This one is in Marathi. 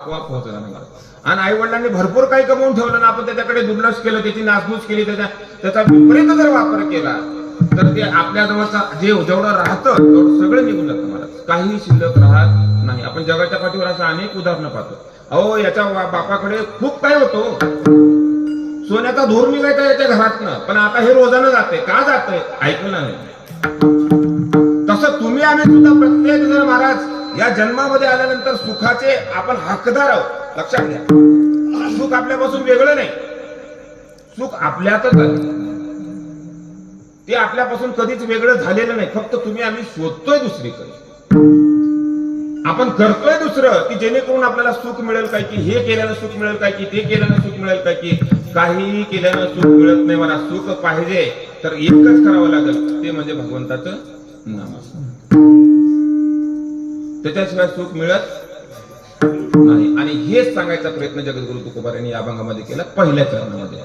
आपोआप आणि आई वडिलांनी भरपूर काही कमवून ठेवलं ना आपण त्याच्याकडे दुर्लक्ष केलं त्याची नासधूस केली त्याच्या त्याचा विपरीत जर वापर केला तर ते आपल्या जवळचा जे जेवढं राहतं तेवढं सगळं निघून जातं मला काही शिल्लक राहत नाही. आपण जगाच्या पाठीवर असं अनेक उदाहरणं पाहतो. अहो याच्या बापाकडे खूप काय होतो हो. सोन्याचा धूर निघायचा याच्या घरातनं पण आता हे रोजानं जाते का जाते ऐकलं नाही. तसं तुम्ही आम्ही सुद्धा प्रत्येक जण महाराज या जन्मामध्ये आल्यानंतर सुखाचे आपण हकदार आहोत. लक्षात घ्या. सुख आपल्यापासून वेगळं नाही. सुख आपल्यातच आहे. ते आपल्यापासून कधीच वेगळं झालेलं नाही. फक्त तुम्ही आम्ही शोधतोय दुसरीकडे. आपण करतोय दुसरं की जेणेकरून आपल्याला सुख मिळेल काय की हे केल्यानं सुख मिळेल काय की ते केल्यानं सुख मिळेल काय की काहीही केल्यानं सुख मिळत नाही. मला सुख पाहिजे. तर एकच करावं लागेल. ते म्हणजे भगवंताचं नामस्मरण त्याच्याशिवाय सुख मिळत नाही. आणि हेच सांगायचा प्रयत्न जगद्गुरु तुकोबार यांनी या अभंगामध्ये केला पहिल्या चरणामध्ये.